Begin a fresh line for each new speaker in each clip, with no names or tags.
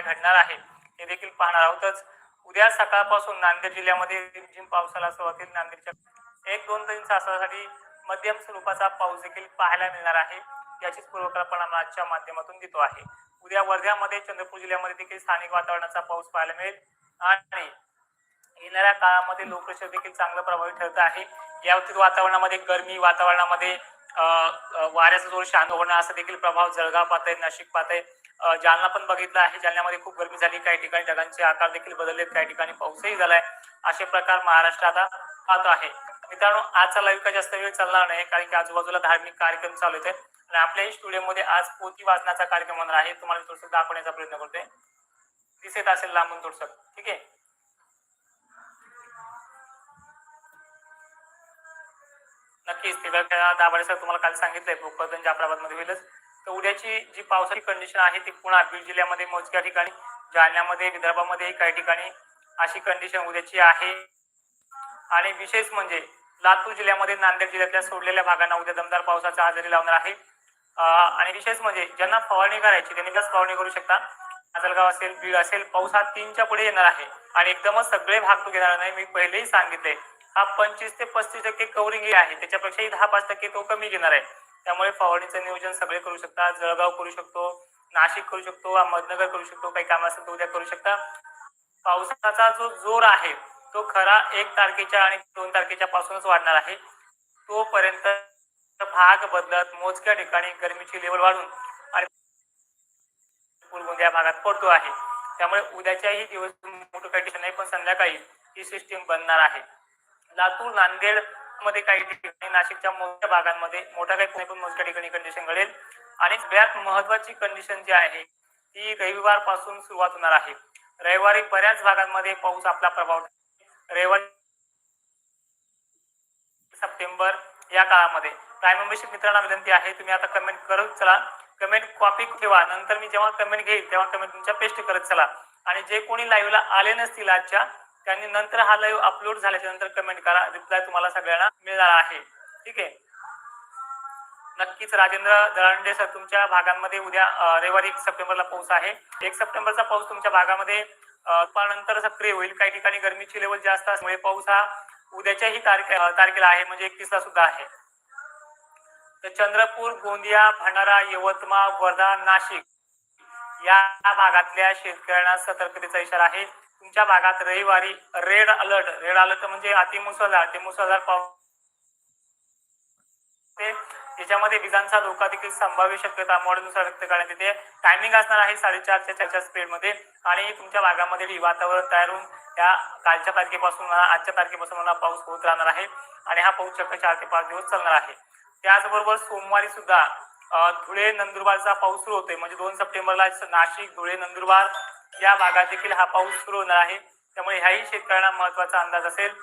काय घडणार आहे हे देखील पाहणार आहोतच. उद्या सकाळपासून नांदेड जिल्ह्यामध्ये रिमझिम पावसाला सुरुवात होईल. नांदेडच्या एक दोन तीन तासासाठी मध्यम स्वरूपाचा पाऊस देखील पाहायला मिळणार आहे. याचीच पूर्वकल्पना आजच्या माध्यमातून देतो आहे. उद्या वर्ध्यामध्ये चंद्रपूर जिल्ह्यामध्ये देखील स्थानिक वातावरणाचा पाऊस पाहायला मिळेल. आणि येणाऱ्या काळामध्ये लोकप्रचार देखील चांगलं प्रभावी ठरत आहे. याबाबतीत वातावरणामध्ये गरमी वातावरणामध्ये वाऱ्याचा जोर शांत होणं असा देखील प्रभाव जळगाव पाहत आहे नाशिक पाहत आहे जालना पण बघितलं आहे. जालन्यामध्ये खूप गर्मी झाली. काही ठिकाणी ढगांचे आकार देखील बदललेत. काही ठिकाणी पाऊसही झालाय. असे प्रकार महाराष्ट्र आता पाहतो आहे. मित्रांनो आजचा लाईव्ह का जास्त वेळ चालणार नाही कारण की आजूबाजूला धार्मिक कार्यक्रम चालू आहेत. आणि आपल्याही स्टुडिओमध्ये आज पोती वाचनाचा कार्यक्रम होणार आहे. तुम्हाला थोडस दाखवण्याचा प्रयत्न करतोय. दिसत असेल लांबून थोडस. ठीक आहे? नक्कीच. ते दाभाडे सर तुम्हाला काल सांगितलंय भोकरदन जाफराबादमध्ये होईलच. तर उद्याची जी पावसाची कंडिशन आहे ती पुन्हा बीड जिल्ह्यामध्ये मोजक्या ठिकाणी जालन्यामध्ये विदर्भामध्ये काही ठिकाणी अशी कंडिशन उद्याची आहे. आणि विशेष म्हणजे लातूर जिल्ह्यामध्ये नांदेड जिल्ह्यातल्या सोडलेल्या भागांना उद्या दमदार पावसाचा हजेरी लावणार आहे. आणि विशेष म्हणजे ज्यांना फवारणी करायची त्यांनी बस फवारणी करू शकता. आजलगाव असेल बीड असेल पाऊस हा तीनच्या पुढे येणार आहे. आणि एकदमच सगळे भाग तू घेणार नाही मी पहिलेही सांगितले. हा पंचवीस ते पस्तीस टक्के कव्हरिंग आहे. त्याच्यापेक्षाही दहा पाच टक्के तो कमी घेणार आहे. त्यामुळे फवारणीचं नियोजन सगळे करू शकता. जळगाव करू शकतो नाशिक करू शकतो अहमदनगर करू शकतो काही काम असेल तर उद्या करू शकता. पावसाचा जो जोर आहे तो खरा एक तारखेच्या आणि दोन तारखेच्या पासूनच वाढणार आहे. तोपर्यंत भाग बदलत मोजक्या ठिकाणी गरमीची लेवल वाढून आणि गोंदिया भागात पडतो आहे. त्यामुळे उद्याच्याही दिवस मोठं कंडिशन नाही पण संध्याकाळी ही सिस्टीम बनणार आहे. लातूर नांदेडमध्ये काही ठिकाणी नाशिकच्या मोठ्या भागांमध्ये मोठ्या काही पुणे पण मोजक्या ठिकाणी कंडिशन घडेल. आणि सगळ्यात महत्वाची कंडिशन जी आहे ती रविवारपासून सुरुवात होणार आहे. रविवारी बऱ्याच भागांमध्ये पाऊस आपला प्रभाव रविवारी सप्टेंबर या काळामध्ये. प्राईम मेंबरशिप मित्रांना विनंती आहे तुम्ही आता कमेंट करत चला. कमेंट कॉपी ठेवा. नंतर मी जेव्हा कमेंट घेईल तेव्हा कमेंट तुमच्या पेस्ट करत चला. आणि जे कोणी लाईव्हला आले नसतील आजच्या त्यांनी नंतर हा लाईव्ह अपलोड झाल्याच्यानंतर कमेंट करा. रिप्लाय तुम्हाला सगळ्यांना मिळणार आहे. ठीक आहे? नक्कीच राजेंद्र दळंडे सर तुमच्या भागांमध्ये उद्या रविवारी एक सप्टेंबरला पाऊस आहे. एक सप्टेंबरचा पाऊस तुमच्या भागामध्ये अं, नंतर सक्रिय होईल. काही ठिकाणी गरमीची लेवल जास्त असल्यामुळे पाऊस हा उद्याच्याही तारखे तारखेला आहे. म्हणजे एकतीसला सुद्धा आहे. तर चंद्रपूर गोंदिया भंडारा यवतमाळ वर्धा नाशिक या भागातल्या शेतकऱ्यांना सतर्कतेचा इशारा आहे. तुमच्या भागात रविवारी रेड अलर्ट. रेड अलर्ट म्हणजे अतिमुसळधार ते मुसळधार पाऊस. त्याच्यामध्ये विजांचा धोका देखील संभाव्य शक्यता मॉडेलनुसार व्यक्त करण्यात येते. टायमिंग असणार आहे साडेचारच्या चारच्या स्पीडमध्ये. आणि तुमच्या भागामध्ये वातावरण तयार होऊन त्या कालच्या तारखेपासून म्हणा, आजच्या तारखेपासून म्हणा पाऊस होत राहणार आहे. आणि हा पाऊस चक्क चार ते पाच दिवस चालणार आहे. त्याचबरोबर सोमवारी सुद्धा धुळे नंदुरबारचा पाऊस सुरू होतोय. म्हणजे दोन सप्टेंबरला नाशिक धुळे नंदुरबार या भागात देखील हा पाऊस सुरू होणार आहे. त्यामुळे ह्याही शेतकऱ्यांना महत्त्वाचा अंदाज असेल.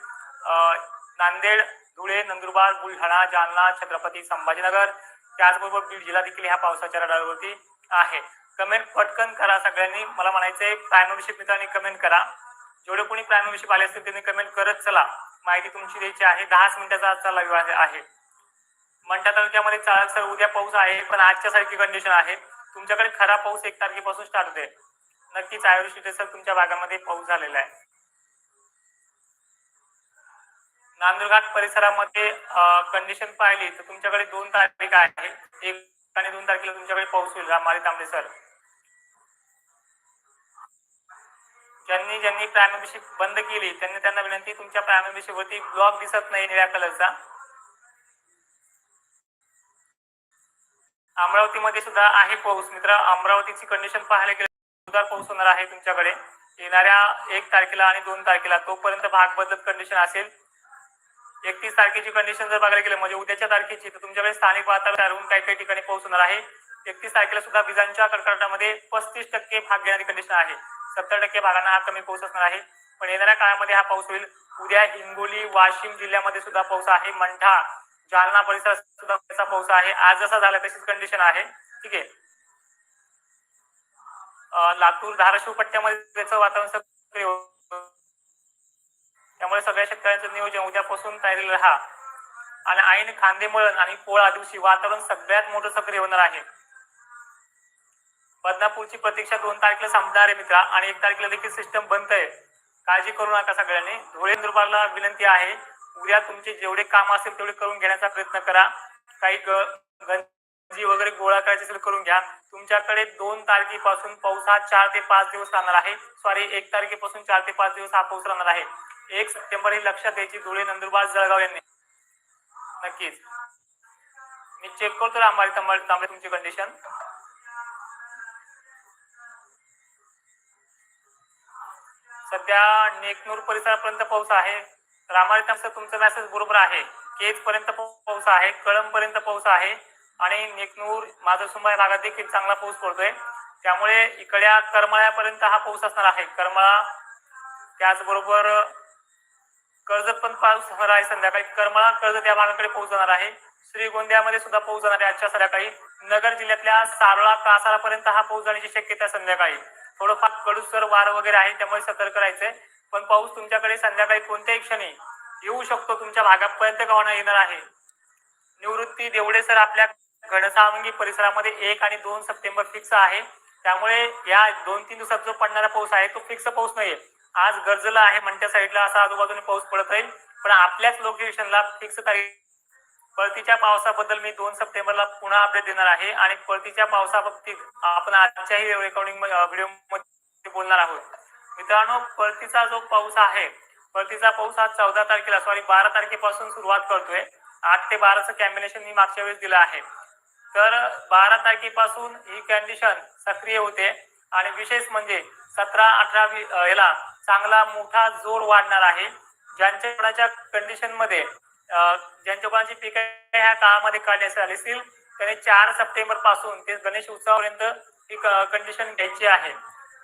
नांदेड धुळे नंदुरबार बुलढाणा जालना छत्रपती संभाजीनगर त्याचबरोबर बीड जिल्हा देखील ह्या पावसाच्या रडारवरती आहे. कमेंट पटकन करा सगळ्यांनी. मला म्हणायचंय प्रायमरीशिप मित्रांनी कमेंट करा. जेवढे कोणी प्रायमरीशिप आले असतील त्यांनी कमेंट करत चला. माहिती तुमची द्यायची आहे. दहाच मिनिटाचा आजचा लाईव्ह आहे. आहे. मंठा तालुक्यामध्ये चालत सर उद्या पाऊस आहे पण आजच्या सारखी कंडिशन आहे. तुमच्याकडे खरा पाऊस एक तारखेपासून स्टार्ट होते नक्कीच आयुष सर तुमच्या भागामध्ये पाऊस झालेला आहे. नांदुरघाट परिसरामध्ये कंडिशन पाहिली तर तुमच्याकडे दोन तारीख आहे. एक आणि दोन तारखेला तुमच्याकडे पाऊस होईल रामारी तांबडे सर. ज्यांनी ज्यांनी प्राईम मेंबरशिप बंद केली त्यांनी त्यांना विनंती तुमच्या प्राईम मेंबरशिप वरती ब्लॉक दिसत नाही निळ्या कलरचा अमरावतीमध्ये सुद्धा आहे पाऊस. मित्र अमरावतीची कंडिशन पाहायला गेलं जोरदार पाऊस होणार आहे तुमच्याकडे. येणाऱ्या एक तारखेला आणि दोन तारखेला तोपर्यंत भाग बदलत कंडिशन असेल. एकतीस तारखेची कंडिशन जर बघायला गेलं म्हणजे उद्याच्या तारखेची तर तुमच्याकडे स्थानिक वातावरण तयार होऊन काही काही ठिकाणी पाऊस होणार आहे. एकतीस तारखेला सुद्धा विजांच्या कडकडाटामध्ये पस्तीस टक्के भाग घेणारी कंडिशन आहे. सत्तर टक्के भागांना हा कमी पाऊस असणार आहे. पण येणाऱ्या काळामध्ये हा पाऊस होईल. उद्या हिंगोली वाशिम जिल्ह्यामध्ये सुद्धा पाऊस आहे. मंठा जालना परिसरात सुद्धा पाऊस आहे. आज जसा झाला तशीच कंडिशन आहे. ठीक आहे? लातूर धाराशिव पट्ट्यामध्ये त्याचं वातावरण सक्रिय हो- त्यामुळे सगळ्या शेतकऱ्यांचं नियोजन उद्यापासून तयारीला राहा. आणि ऐन खांदेमळण आणि पोळा दिवशी वातावरण सगळ्यात मोठं सक्रिय होणार आहे. बदनापूरची प्रतीक्षा दोन तारखेला संपणार आहे मित्रा आणि एक तारखेला देखील सिस्टम बंद आहे. काळजी करू नका सगळ्यांनी. धुळे नंदुरबारला विनंती आहे उद्या तुमचे जेवढे काम असेल तेवढे करून घेण्याचा प्रयत्न करा. काही गंजी वगैरे गोळा करायचे असेल करून घ्या. तुमच्याकडे दोन तारखेपासून पाऊस हा चार ते पाच दिवस राहणार आहे. सॉरी एक तारखेपासून चार ते पाच दिवस हा पाऊस राहणार आहे. एक सप्टेंबर ही लक्षात द्यायची धुळे नंदुरबार जळगाव यांनी. नक्कीच. मी चेक करतो रामबारी तांबे तुमची कंडिशन सध्या नेकनूर परिसरापर्यंत पाऊस आहे. रामारी तुमचा तुमचं मेसेज बरोबर आहे. केज पर्यंत पाऊस आहे. कळंब पर्यंत पाऊस आहे. आणि नेकनूर माधवसुंबा या भागात देखील चांगला पाऊस पडतोय. त्यामुळे इकड्या करमाळ्यापर्यंत हा पाऊस असणार आहे. करमाळा त्याचबरोबर कर्जत पण पाऊस होणार आहे संध्याकाळी. करमाळा कर्जत या भागाकडे पाऊस जाणार आहे. श्रीगोंद्यामध्ये सुद्धा पाऊस जाणार आहे आजच्या संध्याकाळी. नगर जिल्ह्यातल्या सारोळा कासारापर्यंत हा पाऊस जाण्याची शक्यता आहे संध्याकाळी. थोडंफार कडूसर वार वगैरे आहे त्यामुळे सतर्क राहायचंय. पण पाऊस तुमच्याकडे संध्याकाळी कोणत्याही क्षणी येऊ शकतो. तुमच्या भागापर्यंत का येणार आहे? निवृत्ती देवडे सर आपल्या घनसावंगी परिसरामध्ये एक आणि दोन सप्टेंबर फिक्स आहे. त्यामुळे या दोन तीन दिवसात जो पडणारा पाऊस आहे तो फिक्स पाऊस नाहीये. आज गरजला आहे म्हणत्या साईडला असा आजूबाजूने पाऊस पडत राहील. पण आपल्याच लोकेशनला फिक्स तारीख परतीच्या पावसाबद्दल मी दोन सप्टेंबरला पुन्हा अपडेट देणार आहे आणि परतीच्या पावसाबाबतीत आपण आजच्याही रेकॉर्डिंग व्हिडिओमध्ये बोलणार आहोत. मित्रांनो परतीचा जो पाऊस आहे परतीचा पाऊस हा चौदा तारखेला सॉरी बारा तारखेपासून सुरुवात करतोय. आठ ते बाराचं कॅम्बिनेशन मी मागच्या वेळेस दिलं आहे. तर बारा तारखेपासून ही कंडिशन सक्रिय होते. आणि विशेष म्हणजे सतरा अठरा याला चांगला मोठा जोर वाढणार आहे. ज्यांच्या कोणाच्या कंडिशनमध्ये ज्यांच्या कोणाची पिके ह्या काळामध्ये काढण्यात आली असतील त्यांनी चार सप्टेंबरपासून ते गणेश उत्सवापर्यंत ही कंडिशन घ्यायची आहे.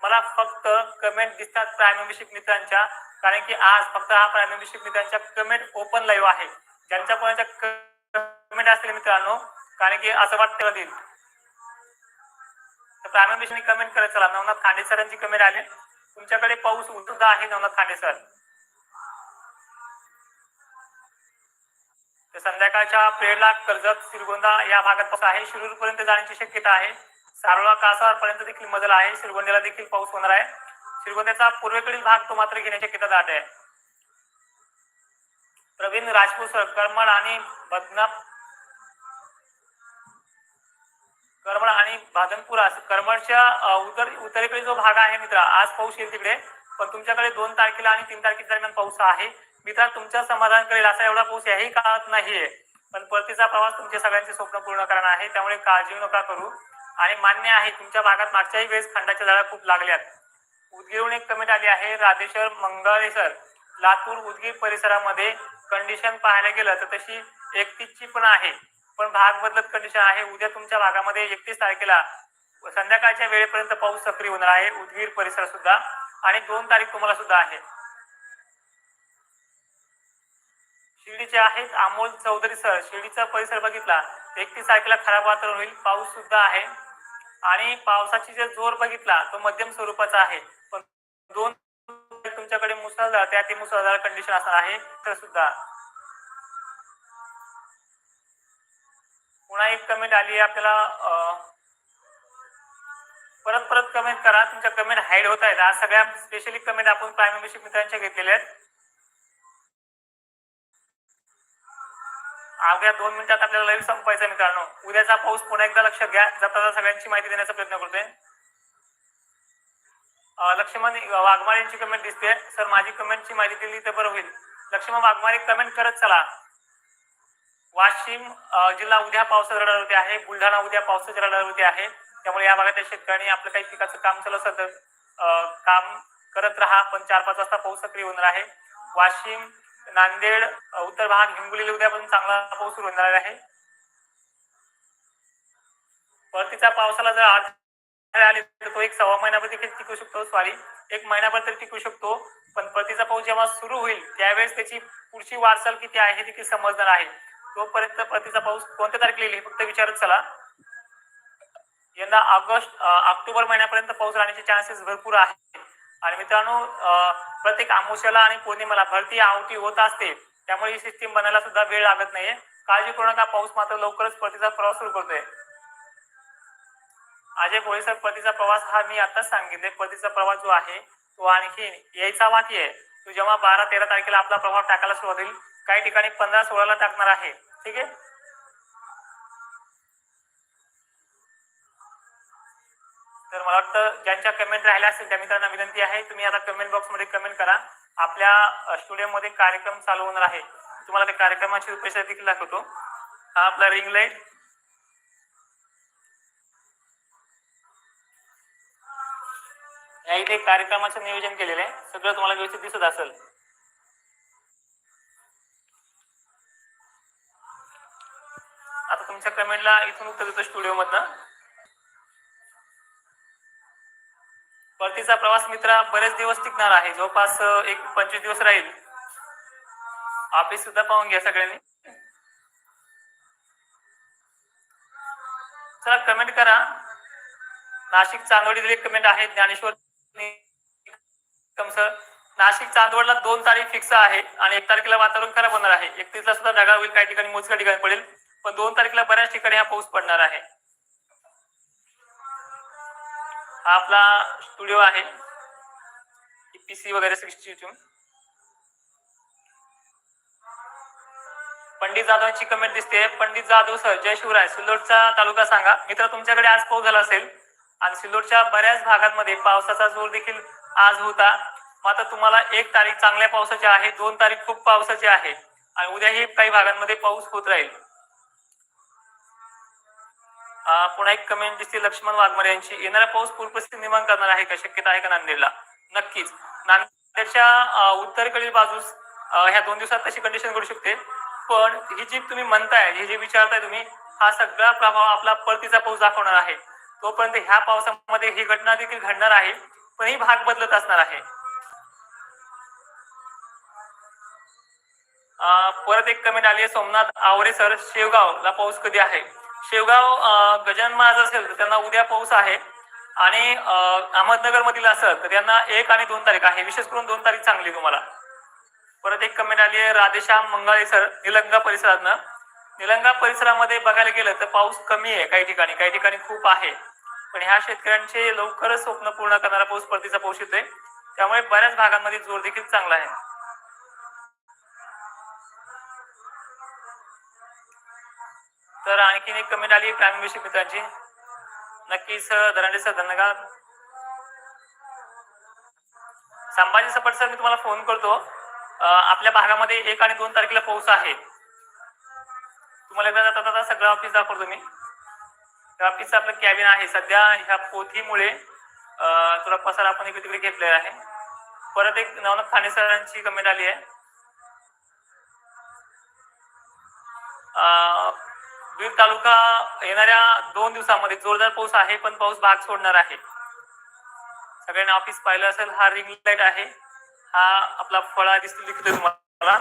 मला फक्त कमेंट दिसतात प्राईम मेंबरशिप मित्रांच्या कारण की आज फक्त हा प्राईम मेंबरशिप मित्रांच्या कमेंट ओपन लाईव्ह आहे. ज्यांच्या कोणाच्या कमेंट असतील मित्रांनो कारण की असं वाटतं कधी. तर प्राईम कमेंट करत चला. नवनाथ खांडे सरांची कमेंट आली. तुमच्याकडे पाऊस सुद्धा आहे नवनाथ खांडे सर. तर संध्याकाळच्या पिरियडला कर्जत श्रीगोंदा या भागात पाऊस आहे. शिरूर पर्यंत जाण्याची शक्यता आहे. सारोळा कासार पर्यंत देखील मजल आहे. श्रीगोंद्याला देखील पाऊस होणार आहे. श्रीगोंद्याचा पूर्वेकडील भाग तो मात्र घेण्याची शक्यता दाट आहे प्रवीण राजपूत सर आणि बदनाप करमळ आणि बादनपुरा करमळच्या उत्तर उत्तरेकडे जो भाग आहे मित्र आज पाऊस येईल तिकडे. पण तुमच्याकडे दोन तारखेला आणि तीन तारखे दरम्यान पाऊस आहे. मित्र तुमच्या समाधान करेल असा एवढा पाऊस याही काळात नाहीये. पण परतीचा प्रवास तुमच्या सगळ्यांचे स्वप्न पूर्ण करणार आहे. त्यामुळे काळजी नका करू. आणि मान्य आहे तुमच्या भागात मागच्याही वेळेस खंडाच्या झाडा खूप लागल्यात. उदगीरहून एक कमेंट आली आहे राधेश्वर मंगळेश्वर लातूर उदगीर परिसरामध्ये कंडिशन पाहायला गेलं तर तशी एकतीसची पण आहे. पण भाग बदलत कंडिशन आहे. उद्या तुमच्या भागामध्ये एकतीस तारखेला संध्याकाळच्या वेळेपर्यंत पाऊस सक्रिय होणार आहे. उदगीर परिसर सुद्धा आणि दोन तारीख तुम्हाला सुद्धा आहे. शिर्डीचे आहेत अमोल चौधरी सर. शिर्डीचा परिसर बघितला. एकतीस तारखेला खराब वातावरण होईल. पाऊस सुद्धा आहे. आणि पावसाची जे जोर बघितला तो मध्यम स्वरूपाचा आहे. पण दोन तुमच्याकडे मुसळधार त्या ते मुसळधार कंडिशन असणार आहे. तर सुद्धा पुन्हा एक कमेंट आली आहे. आपल्याला परत परत कमेंट करा. तुमच्या कमेंट हाईड होत आहेत. आज सगळ्या स्पेशली कमेंट आपण प्राईम मेंबरशिप मित्रांच्या घेतलेल्या आहेत. अवघ्या दोन मिनिटात आपल्याला लाईव्ह संपायचं मित्रांनो. उद्याचा पाऊस पुन्हा एकदा लक्षात घ्या जाता सगळ्यांची माहिती देण्याचा प्रयत्न करतोय. लक्ष्मण वाघमारे यांची कमेंट दिसते. सर माझी कमेंटची माहिती दिली तर बरं होईल. लक्ष्मण वाघमारे कमेंट करत चला. वाशिम जिल्हा उद्या पावसाच्या रडारवरती आहे बुलढाणा उद्या पावसाच्या रडारवरती आहे. त्यामुळे या भागातल्या शेतकऱ्यांनी आपलं काही पिकाचं काम चालू असलं तर काम करत राहा. पण चार पाच वाजता पाऊस सक्रिय होणार आहे. वाशिम नांदेड उत्तर भाग हिंगोली उद्यापासून चांगला पाऊस सुरू होणार आहे. परतीचा पावसाला जर आज आले तर तो एक सव्वा महिनाभर देखील टिकू शकतो. सॉरी एक महिनाभर तरी टिकू शकतो. पण परतीचा पाऊस जेव्हा सुरू होईल त्यावेळेस त्याची पुढची वाटचाल किती आहे हे देखील समजणार आहे. तोपर्यंत परतीचा पाऊस कोणत्या तारखेला येईल फक्त विचारत चला. यंदा ऑगस्ट ऑक्टोबर महिन्यापर्यंत पाऊस राहण्याचे चान्सेस भरपूर आहेत. आणि मित्रांनो प्रत्येक आमोशाला आणि पौर्णिमेला भरती आवटी होत असते. त्यामुळे ही सिस्टीम बनायला सुद्धा वेळ लागत नाहीये. काळजी करू नका पाऊस मात्र लवकरच परतीचा प्रवास सुरू करतोय. अजय भोळे सर परतीचा प्रवास हा मी आताच सांगितले. परतीचा प्रवास जो आहे तो आणखी यायचा बाकी आहे. तो जेव्हा बारा तेरा तारखेला आपला प्रभाव टाकायला सुरुवात होईल काही ठिकाणी पंधरा सोळाला टाकणार आहे. ठीक आहे? तर मला वाटतं ज्यांच्या कमेंट राहिल्या असतील त्या मित्रांना विनंती आहे तुम्ही आता कमेंट बॉक्समध्ये कमेंट करा. आपल्या स्टुडिओमध्ये कार्यक्रम चालू होणार आहे. तुम्हाला त्या कार्यक्रमाची उपेक्षा देखील दाखवतो. हा आपला रिंग लाइट या इथे कार्यक्रमाचं नियोजन केलेलं आहे. सगळं तुम्हाला व्यवस्थित दिसत असेल. कमेंटला इथून उत्तर देतो स्टुडिओ मधनं. परतीचा प्रवास मित्रा बरेच दिवस टिकणार आहे. जवळपास एक पंचवीस दिवस राहील. ऑफिस सुद्धा पाहून घ्या सगळ्यांनी. चला कमेंट करा. नाशिक चांदवडीतील एक कमेंट आहे ज्ञानेश्वर सर नाशिक चांदवडला दोन तारीख फिक्स आहे आणि एक तारखेला वातावरण खराब होणार आहे. एकतीसला सुद्धा ढगाळ होईल काही ठिकाणी मोजक्या ठिकाणी पडेल. पण दोन तारखेला बऱ्याच ठिकाणी हा पाऊस पडणार आहे. हा आपला स्टुडिओ आहे. पीसी वगैरे सिक्स्टी पंडित जाधवांची कमेंट दिसते. पंडित जाधव सर जय शिवराय. सिल्लोडचा तालुका सांगा. मित्र तुमच्याकडे आज पाऊस झाला असेल आणि सिल्लोडच्या बऱ्याच भागांमध्ये पावसाचा जोर देखील आज होता. मात्र तुम्हाला एक तारीख चांगल्या पावसाची आहे दोन तारीख खूप पावसाची आहे. आणि उद्याही काही भागांमध्ये पाऊस होत राहील. पुन्हा एक कमेंट दिसते लक्ष्मण वाघमारे यांची. येणारा पाऊस पूरपरिस्थिती निर्माण करणार आहे का? शक्यता आहे का नांदेडला? नक्कीच. नांदेडच्या उत्तरेकडील बाजूस ह्या दोन दिवसात तशी कंडिशन घडू शकते. पण ही जी तुम्ही म्हणताय हे जे विचारताय तुम्ही हा सगळा प्रभाव आपला परतीचा पाऊस दाखवणार आहे. तोपर्यंत ह्या पावसामध्ये ही घटना देखील घडणार आहे पण ही भाग बदलत असणार आहे. परत एक कमेंट आली आहे सोमनाथ आवरे सर शेवगावला पाऊस कधी आहे? शेवगाव गजान महाराज असेल तर त्यांना उद्या पाऊस आहे. आणि अहमदनगर मधील असेल तर त्यांना एक आणि दोन तारीख आहे. विशेष करून दोन तारीख चांगली तुम्हाला. परत एक कमेंट आली आहे राधेश्याम मंगाळे सर निलंगा परिसरातनं. निलंगा परिसरामध्ये बघायला गेलं तर पाऊस कमी आहे काही ठिकाणी. काही ठिकाणी खूप आहे. पण ह्या शेतकऱ्यांचे लवकरच स्वप्न पूर्ण करणारा पाऊस परतीचा पाऊस येतोय. त्यामुळे बऱ्याच भागांमध्ये जोर देखील चांगला आहे. तर आणखीन एक कमेंट आली प्राईम विषय मित्रांची नक्कीच दरांडे सर धन्यवाद. संभाजी सपट सर मी तुम्हाला फोन करतो. आपल्या भागामध्ये एक आणि दोन तारखेला पाऊस आहे. तुम्हाला एकदा जाता जाता सगळं ऑफिस दाखवतो मी. त्या ऑफिसचं आपलं कॅबिन आहे. सध्या ह्या पोथीमुळे थोडा पसार आपण इकडे तिकडे घेतलेला आहे. परत एक नवनाथ खाने सरांची कमेंट आली आहे. बीड तालुका येणाऱ्या दोन दिवसामध्ये जोरदार पाऊस आहे पण पाऊस भाग सोडणार आहे. सगळ्यांनी ऑफिस पाहिलं असेल हा रिंग लाइट आहे. हा आपला फळा दिसतो दिसतोय तुम्हाला.